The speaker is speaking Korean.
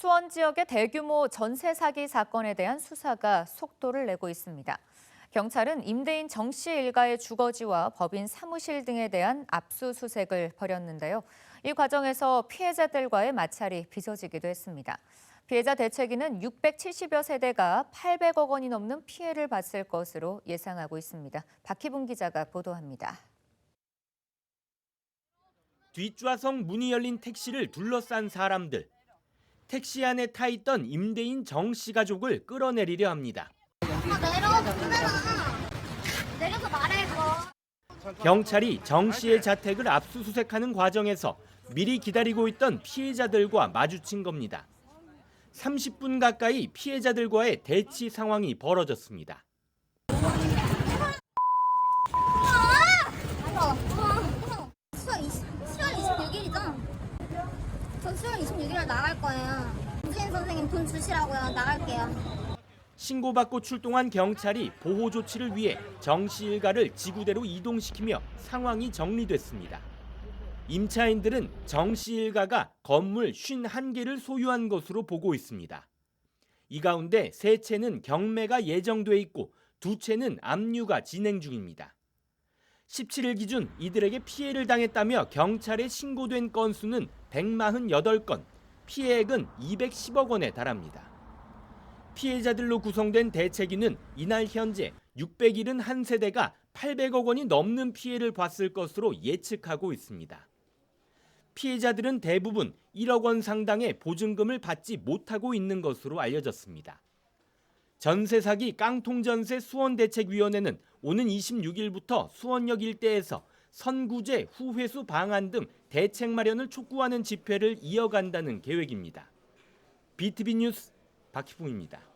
수원 지역의 대규모 전세 사기 사건에 대한 수사가 속도를 내고 있습니다. 경찰은 임대인 정 씨 일가의 주거지와 법인 사무실 등에 대한 압수수색을 벌였는데요. 이 과정에서 피해자들과의 마찰이 빚어지기도 했습니다. 피해자 대책위는 670여 세대가 800억 원이 넘는 피해를 봤을 것으로 예상하고 있습니다. 박희분 기자가 보도합니다. 뒷좌석 문이 열린 택시를 둘러싼 사람들. 택시 안에 타 있던 임대인 정 씨 가족을 끌어내리려 합니다. 아, 내려, 내려. 내려서 말해, 그거. 경찰이 정 씨의 자택을 압수수색하는 과정에서 미리 기다리고 있던 피해자들과 마주친 겁니다. 30분 가까이 피해자들과의 대치 상황이 벌어졌습니다. 저 10월 26일에 나갈 거예요. 유진 선생님 돈 주시라고요. 나갈게요. 신고받고 출동한 경찰이 보호 조치를 위해 정 씨 일가를 지구대로 이동시키며 상황이 정리됐습니다. 임차인들은 정 씨 일가가 건물 51개를 소유한 것으로 보고 있습니다. 이 가운데 세 채는 경매가 예정돼 있고 두 채는 압류가 진행 중입니다. 17일 기준 이들에게 피해를 당했다며 경찰에 신고된 건수는 148건, 피해액은 210억 원에 달합니다. 피해자들로 구성된 대책위는 이날 현재 671세대가 800억 원이 넘는 피해를 봤을 것으로 예측하고 있습니다. 피해자들은 대부분 1억 원 상당의 보증금을 받지 못하고 있는 것으로 알려졌습니다. 전세 사기 깡통전세 수원대책위원회는 오는 26일부터 수원역 일대에서 선구제 후회수 방안 등 대책 마련을 촉구하는 집회를 이어간다는 계획입니다. BTV 뉴스 박희풍입니다.